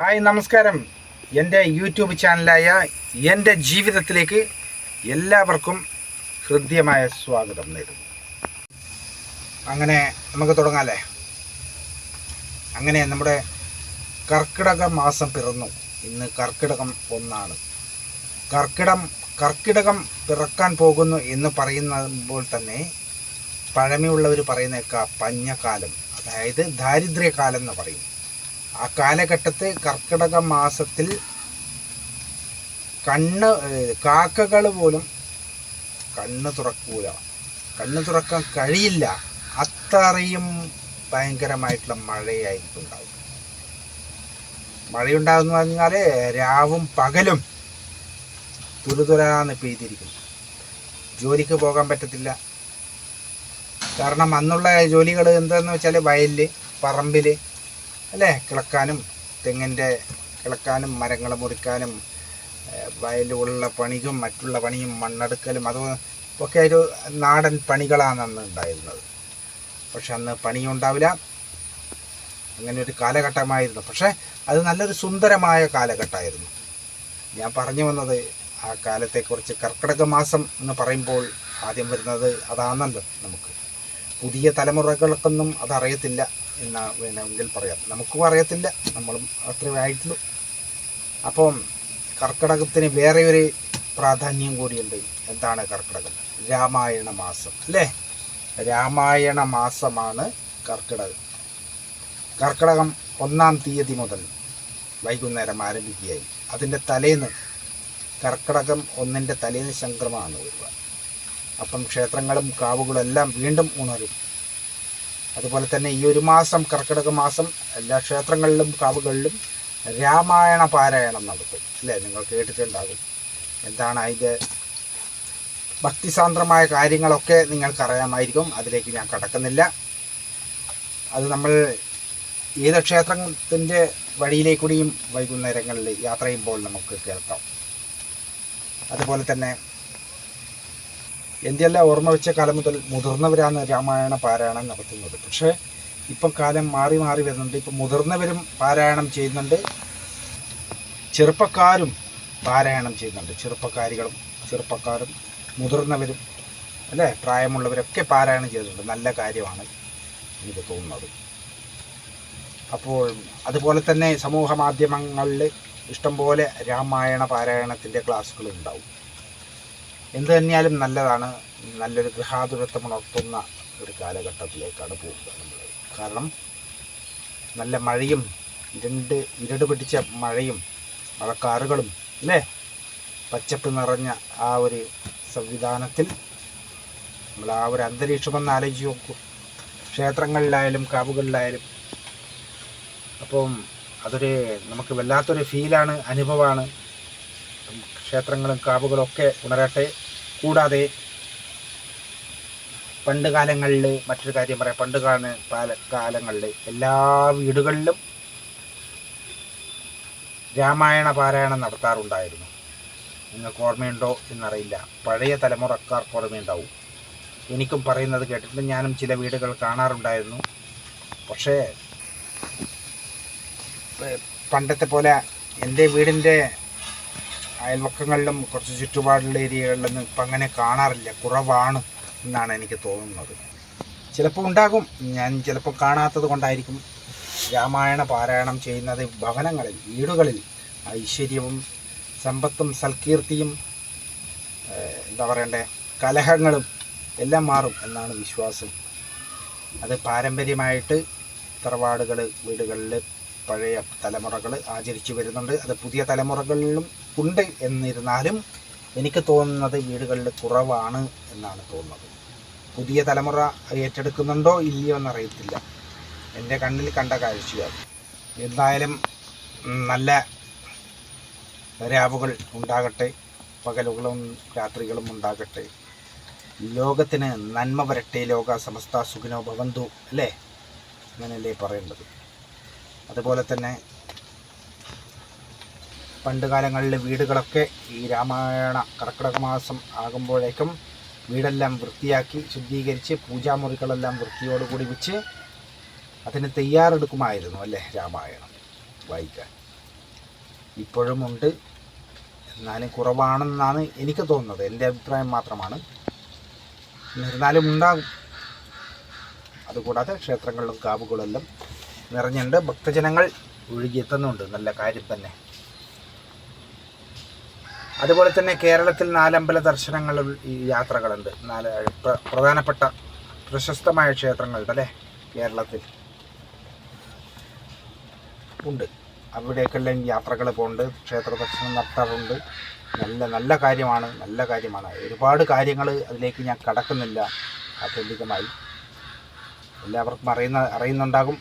Hi നമസ്കാരം. എന്റെ YouTube ചാനലായ എന്റെ ജീവിതത്തിലേക്ക് എല്ലാവർക്കും ഹൃദ്യമായ സ്വാഗതം നേരുന്നു. അങ്ങനെ നമുക്ക് തുടങ്ങാല്ലേ? അങ്ങനെ നമ്മുടെ കർക്കിടക മാസം പിറന്നു. ഇന്ന് കർക്കിടകം ഒന്നാണ്. കർക്കിടം കർക്കിടകം പിറക്കാൻ പോകുന്നു എന്ന് പറയുമ്പോൾ തന്നെ പഴമയുള്ളവർ പറയുന്നേക്ക പഞ്ഞക്കാലം അതായത് ദാരിദ്ര്യകാലം എന്ന് പറയും. ആ കാലഘട്ടത്ത് കർക്കിടക മാസത്തിൽ കണ്ണ് കാക്കകൾ പോലും കണ്ണ് തുറക്കൂല. കണ്ണ് തുറക്കാൻ കഴിയില്ല. അത്രയും ഭയങ്കരമായിട്ടുള്ള മഴയായിരിക്കും ഉണ്ടാവും മഴയുണ്ടാകുന്ന പറഞ്ഞാൽ രാവും പകലും തുരുതുരാന്ന് പെയ്തിരിക്കും ജോലിക്ക് പോകാൻ പറ്റത്തില്ല. കാരണം അന്നുള്ള ജോലികൾ എന്താണെന്ന് വെച്ചാൽ വയലിൽ പറമ്പിൽ അല്ലേ? കിളക്കാനും തെങ്ങിന്റെ കിളക്കാനും മരങ്ങൾ മുറിക്കാനും വയലുള്ള പണിയും മറ്റുള്ള പണിയും മണ്ണെടുക്കലും അതും ഒക്കെ ഒരു നാടൻ പണികളാണ് അന്ന് ഉണ്ടായിരുന്നത്. പക്ഷെ അന്ന് പണിയും ഉണ്ടാവില്ല അങ്ങനെ ഒരു കാലഘട്ടമായിരുന്നു. പക്ഷേ അത് നല്ലൊരു സുന്ദരമായ കാലഘട്ടമായിരുന്നു. ഞാൻ പറഞ്ഞു വന്നത് ആ കാലത്തെക്കുറിച്ച് കർക്കിടക മാസം എന്ന് പറയുമ്പോൾ ആദ്യം വരുന്നത് അതാണല്ലോ നമുക്ക്. പുതിയ തലമുറകൾക്കൊന്നും അതറിയത്തില്ല എന്ന് വേണമെങ്കിൽ പറയാം. നമുക്കും അറിയത്തില്ല നമ്മളും അത്രയും ആയിട്ടുള്ളൂ. അപ്പം കർക്കിടകത്തിന് വേറെ ഒരു പ്രാധാന്യം കൂടിയുണ്ട്. എന്താണ് കർക്കിടകം? രാമായണ മാസം അല്ലേ? രാമായണ മാസമാണ് കർക്കിടകം. കർക്കിടകം ഒന്നാം തീയതി മുതൽ വൈകുന്നേരം ആരംഭിക്കുകയായി. അതിന്റെ തലേന്ന് കർക്കിടകം ഒന്നിന്റെ തലേന്ന് സംക്രമമാണ് വരിക അപ്പം ക്ഷേത്രങ്ങളും കാവുകളും എല്ലാം വീണ്ടും ഉണരും. അതുപോലെ തന്നെ ഈ ഒരു മാസം കർക്കിടക മാസം എല്ലാ ക്ഷേത്രങ്ങളിലും കാവുകളിലും രാമായണ പാരായണം നടത്തും. അല്ലേ? നിങ്ങൾ കേട്ടിട്ടുണ്ടാകും. എന്താണ് അതിന്റെ ഭക്തിസാന്ദ്രമായ കാര്യങ്ങളൊക്കെ നിങ്ങൾക്കറിയാമായിരിക്കും. അതിലേക്ക് ഞാൻ കടക്കുന്നില്ല. അത് നമ്മൾ ഏത് ക്ഷേത്രത്തിന്റെ വഴിയിലേക്കൂടിയും വൈകുന്നേരങ്ങളിൽ യാത്ര ചെയ്യുമ്പോൾ നമുക്ക് കേൾക്കാം. അതുപോലെ തന്നെ എന്തെല്ലാം ഓർമ്മ വെച്ച കാലം മുതൽ മുതിർന്നവരാണ് രാമായണ പാരായണം നടത്തുന്നത്. പക്ഷേ ഇപ്പം കാലം മാറി മാറി വരുന്നുണ്ട്. ഇപ്പം മുതിർന്നവരും പാരായണം ചെയ്യുന്നുണ്ട്. ചെറുപ്പക്കാരും പാരായണം ചെയ്യുന്നുണ്ട്. ചെറുപ്പക്കാരികളും ചെറുപ്പക്കാരും മുതിർന്നവരും അല്ലേ? പ്രായമുള്ളവരൊക്കെ പാരായണം ചെയ്തിട്ടുണ്ട്. നല്ല കാര്യമാണ് എനിക്ക് തോന്നുന്നത്. അപ്പോൾ അതുപോലെ തന്നെ സമൂഹ മാധ്യമങ്ങളിൽ ഇഷ്ടംപോലെ രാമായണ പാരായണത്തിന്റെ ക്ലാസ്സുകൾ ഉണ്ടാവും എന്ത് തന്നെയാലും നല്ലതാണ്. നല്ലൊരു ഗൃഹാതുരത്വം ഉണർത്തുന്ന ഒരു കാലഘട്ടത്തിലേക്കാണ് പോകുന്നത് നമ്മൾ കാരണം നല്ല മഴയും ഇരുണ്ട് ഇരുട് പിടിച്ച മഴയും മഴക്കാറുകളും അല്ലേ? പച്ചപ്പ് നിറഞ്ഞ ആ ഒരു സംവിധാനത്തിൽ നമ്മൾ ആ ഒരു അന്തരീക്ഷമെന്ന് ആലോചിച്ച് നോക്കൂ. ക്ഷേത്രങ്ങളിലായാലും കാവുകളിലായാലും. അപ്പം അതൊരു നമുക്ക് വല്ലാത്തൊരു ഫീലാണ് അനുഭവമാണ്. ക്ഷേത്രങ്ങളും കാവുകളും ഒക്കെ ഉണരട്ടെ കൂടാതെ പണ്ട് കാലങ്ങളിൽ മറ്റൊരു കാര്യം പറയാം. പണ്ട് കാല കാല കാലങ്ങളിൽ എല്ലാ വീടുകളിലും രാമായണ പാരായണം നടത്താറുണ്ടായിരുന്നു. നിങ്ങൾക്ക് ഓർമ്മയുണ്ടോ എന്നറിയില്ല. പഴയ തലമുറക്കാർക്ക് ഓർമ്മയുണ്ടാവും. എനിക്കും പറയുന്നത് കേട്ടിട്ട് ഞാനും ചില വീടുകൾ കാണാറുണ്ടായിരുന്നു. പക്ഷേ പണ്ടത്തെ പോലെ എന്റെ വീടിന്റെ അയൽവക്കങ്ങളിലും കുറച്ച് ചുറ്റുപാടുള്ള ഏരിയകളിലൊന്നും ഇപ്പം അങ്ങനെ കാണാറില്ല. കുറവാണ് എന്നാണ് എനിക്ക് തോന്നുന്നത്. ചിലപ്പോൾ ഉണ്ടാകും. ഞാൻ ചിലപ്പോൾ കാണാത്തത് കൊണ്ടായിരിക്കും. രാമായണ പാരായണം ചെയ്യുന്നത് ഭവനങ്ങളിൽ വീടുകളിൽ ഐശ്വര്യവും സമ്പത്തും സൽകീർത്തിയും എന്താ പറയണ്ടേ കലഹങ്ങളും എല്ലാം മാറും എന്നാണ് വിശ്വാസം. അത് പാരമ്പര്യമായിട്ട് തറവാടുകൾ വീടുകളിൽ പഴയ തലമുറകൾ ആചരിച്ചു വരുന്നുണ്ട്. അത് പുതിയ തലമുറകളിലും ഉണ്ട് എന്നിരുന്നാലും എനിക്ക് തോന്നുന്നത് വീടുകളിൽ കുറവാണ് എന്നാണ് തോന്നുന്നത്. പുതിയ തലമുറ ഏറ്റെടുക്കുന്നുണ്ടോ ഇല്ലയോ എന്നറിയത്തില്ല. എന്റെ കണ്ണിൽ കണ്ട കാഴ്ചയാണ്. എന്തായാലും നല്ല രാവുകൾ ഉണ്ടാകട്ടെ പകലുകളും രാത്രികളും ഉണ്ടാകട്ടെ. ലോകത്തിന് നന്മ വരട്ടെ ലോക സമസ്ത സുഖിനോ ഭവന്തു അല്ലേ? അങ്ങനെയല്ലേ പറയേണ്ടത്. അതുപോലെ തന്നെ പണ്ട് കാലങ്ങളിൽ വീടുകളൊക്കെ ഈ രാമായണ കർക്കിടക മാസം ആകുമ്പോഴേക്കും വീടെല്ലാം വൃത്തിയാക്കി ശുദ്ധീകരിച്ച് പൂജാമുറികളെല്ലാം വൃത്തിയോടുകൂടി വെച്ച് അതിന് തയ്യാറെടുക്കുമായിരുന്നു അല്ലേ രാമായണം വായിക്കാൻ. ഇപ്പോഴും ഉണ്ട്. എന്നാലും കുറവാണെന്നാണ് എനിക്ക് തോന്നുന്നത്. എന്റെ അഭിപ്രായം മാത്രമാണ്. എന്നിരുന്നാലും ഉണ്ടാകും. അതുകൂടാതെ ക്ഷേത്രങ്ങളിലും കാവുകളെല്ലാം നിറഞ്ഞുണ്ട്. ഭക്തജനങ്ങൾ ഒഴുകിയെത്തുന്നുണ്ട് നല്ല കാര്യം തന്നെ. അതുപോലെ തന്നെ കേരളത്തിൽ നാലമ്പല ദർശനങ്ങൾ ഈ യാത്രകളുണ്ട്. നാല് പ്ര- പ്രധാനപ്പെട്ട പ്രശസ്തമായ ക്ഷേത്രങ്ങളുണ്ട് അല്ലേ? കേരളത്തിൽ. ഉണ്ട്. അവിടേക്കെല്ലാം യാത്രകൾ പോകുന്നുണ്ട് ക്ഷേത്ര ദർശനം നടത്താറുണ്ട്. നല്ല നല്ല കാര്യമാണ്. നല്ല കാര്യമാണ്. ഒരുപാട് കാര്യങ്ങൾ അതിലേക്ക് ഞാൻ കടക്കുന്നില്ല. ആത്യന്തികമായി. എല്ലാവർക്കും അറിയുന്ന അറിയുന്നുണ്ടാകും.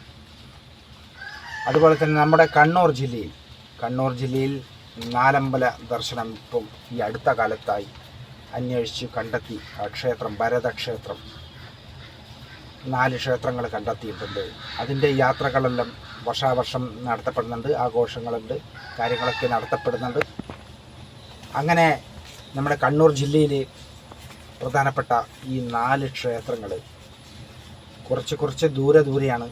അതുപോലെ തന്നെ നമ്മുടെ കണ്ണൂർ ജില്ലയിൽ കണ്ണൂർ ജില്ലയിൽ നാലമ്പല ദർശനം ഇപ്പം ഈ അടുത്ത കാലത്തായി അന്വേഷിച്ച് കണ്ടെത്തി. ആ ക്ഷേത്രം ഭരതക്ഷേത്രം. നാല് ക്ഷേത്രങ്ങൾ കണ്ടെത്തിയിട്ടുണ്ട്. അതിന്റെ യാത്രകളെല്ലാം വർഷാവർഷം നടത്തപ്പെടുന്നുണ്ട്. ആഘോഷങ്ങളുണ്ട്. കാര്യങ്ങളൊക്കെ നടത്തപ്പെടുന്നുണ്ട്. അങ്ങനെ നമ്മുടെ കണ്ണൂർ ജില്ലയിലെ പ്രധാനപ്പെട്ട ഈ നാല് ക്ഷേത്രങ്ങൾ കുറച്ച് കുറച്ച് ദൂരെ ദൂരെയാണ്.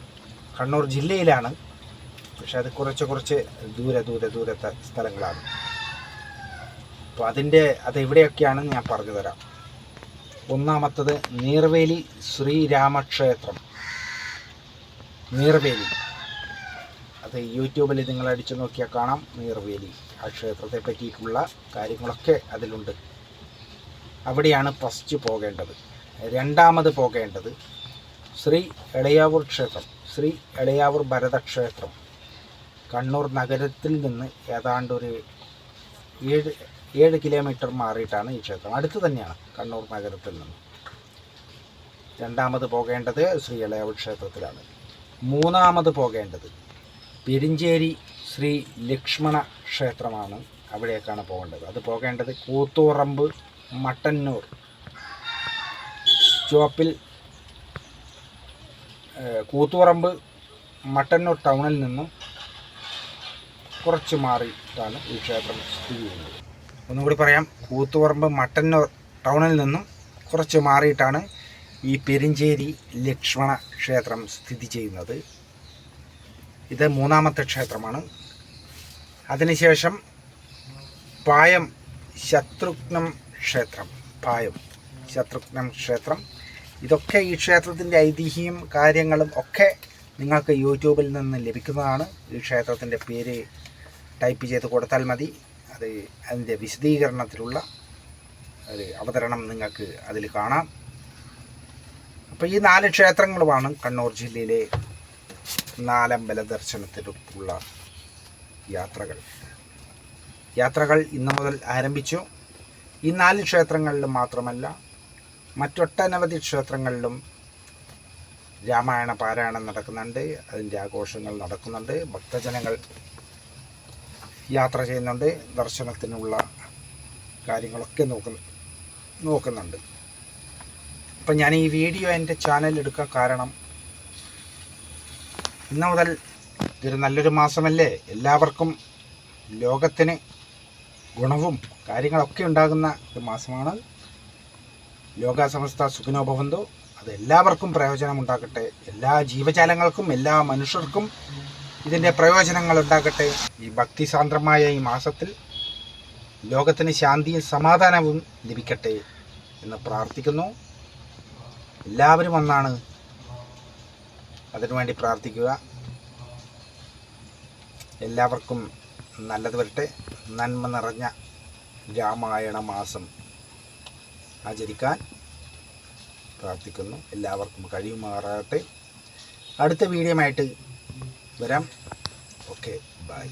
കണ്ണൂർ ജില്ലയിലാണ് പക്ഷെ അത് കുറച്ച് കുറച്ച് ദൂരെ ദൂരെ ദൂരത്തെ സ്ഥലങ്ങളാണ്. അപ്പോൾ അതിന്റെ അത് എവിടെയൊക്കെയാണെന്ന് ഞാൻ പറഞ്ഞു തരാം. ഒന്നാമത്തത് നീർവേലി ശ്രീരാമക്ഷേത്രം. നീർവേലി. അത് യൂട്യൂബിൽ നിങ്ങൾ അടിച്ചു നോക്കിയാൽ കാണാം നീർവേലി. ആ ക്ഷേത്രത്തെ പറ്റിയിട്ടുള്ള കാര്യങ്ങളൊക്കെ അതിലുണ്ട്. അവിടെയാണ് ഫസ്റ്റ് പോകേണ്ടത്. രണ്ടാമത് പോകേണ്ടത് ശ്രീ എളയാവൂർ ക്ഷേത്രം ശ്രീ എളയാവൂർ ഭരതക്ഷേത്രം. കണ്ണൂർ നഗരത്തിൽ നിന്ന് ഏതാണ്ട് ഒരു ഏഴ് ഏഴ് കിലോമീറ്റർ മാറിയിട്ടാണ് ഈ ക്ഷേത്രം. അടുത്ത് തന്നെയാണ് കണ്ണൂർ നഗരത്തിൽ നിന്ന്. രണ്ടാമത് പോകേണ്ടത് ശ്രീ ഇളയാവൂർ ക്ഷേത്രത്തിലാണ്. മൂന്നാമത് പോകേണ്ടത് പെരിഞ്ചേരി ശ്രീ ലക്ഷ്മണ ക്ഷേത്രമാണ് അവിടേക്കാണ് പോകേണ്ടത്. അത് പോകേണ്ടത് കൂത്തുറമ്പ് മട്ടന്നൂർ സ്റ്റോപ്പിൽ കൂത്തുറമ്പ് മട്ടന്നൂർ ടൗണിൽ നിന്നും കുറച്ച് മാറിയിട്ടാണ് ഈ ക്ഷേത്രം സ്ഥിതി ചെയ്യുന്നത്. ഒന്നുകൂടി പറയാം കൂത്തുപറമ്പ് മട്ടന്നൂർ ടൗണിൽ നിന്നും കുറച്ച് മാറിയിട്ടാണ് ഈ പെരിഞ്ചേരി ലക്ഷ്മണ ക്ഷേത്രം സ്ഥിതി ചെയ്യുന്നത്. ഇത് മൂന്നാമത്തെ ക്ഷേത്രമാണ്. അതിനുശേഷം പായം ശത്രുഘ്നം ക്ഷേത്രം പായം ശത്രുഘ്നം ക്ഷേത്രം. ഇതൊക്കെ ഈ ക്ഷേത്രത്തിന്റെ ഐതിഹ്യം കാര്യങ്ങളും ഒക്കെ നിങ്ങൾക്ക് യൂട്യൂബിൽ നിന്ന് ലഭിക്കുന്നതാണ്. ഈ ക്ഷേത്രത്തിന്റെ പേര് ടൈപ്പ് ചെയ്ത് കൊടുത്താൽ മതി. അത് അതിന്റെ വിശദീകരണത്തിലുള്ള ഒരു അവതരണം നിങ്ങൾക്ക് അതിൽ കാണാം. അപ്പോൾ ഈ നാല് ക്ഷേത്രങ്ങളുമാണ് കണ്ണൂർ ജില്ലയിലെ നാലമ്പല ദർശനത്തിലുള്ള യാത്രകൾ. യാത്രകൾ ഇന്നു മുതൽ ആരംഭിച്ചു. ഈ നാല് ക്ഷേത്രങ്ങളിലും മാത്രമല്ല മറ്റൊട്ടനവധി ക്ഷേത്രങ്ങളിലും രാമായണ പാരായണം നടക്കുന്നുണ്ട്. അതിന്റെ ആഘോഷങ്ങൾ നടക്കുന്നുണ്ട്. ഭക്തജനങ്ങൾ യാത്ര ചെയ്യുന്നുണ്ട് ദർശനത്തിനുള്ള കാര്യങ്ങളൊക്കെ നോക്കുന്നു നോക്കുന്നുണ്ട്. അപ്പം ഞാൻ ഈ വീഡിയോ എന്റെ ചാനലിൽ എടുക്കാൻ കാരണം ഇന്ന് മുതൽ ഇതൊരു നല്ലൊരു മാസമല്ലേ? എല്ലാവർക്കും ലോകത്തിന് ഗുണവും കാര്യങ്ങളൊക്കെ ഉണ്ടാകുന്ന ഒരു മാസമാണ്. ലോകാസമസ്ത സമസ്ത ഭവന്തു അത് എല്ലാവർക്കും പ്രയോജനമുണ്ടാക്കട്ടെ എല്ലാ ജീവജാലങ്ങൾക്കും എല്ലാ മനുഷ്യർക്കും ഇതിന്റെ പ്രയോജനങ്ങൾ ഉണ്ടാകട്ടെ. ഈ ഭക്തിസാന്ദ്രമായ ഈ മാസത്തിൽ ലോകത്തിന് ശാന്തിയും സമാധാനവും ലഭിക്കട്ടെ എന്ന് പ്രാർത്ഥിക്കുന്നു. എല്ലാവരും ഒന്നാണ്. അതിനുവേണ്ടി പ്രാർത്ഥിക്കുക. എല്ലാവർക്കും നല്ലത് വരട്ടെ. നന്മ നിറഞ്ഞ രാമായണ മാസം ആചരിക്കാൻ പ്രാർത്ഥിക്കുന്നു. എല്ലാവർക്കും കഴിയുമാറാകട്ടെ. അടുത്ത വീഡിയോ ആയിട്ട് വരാം ഓക്കെ ബൈ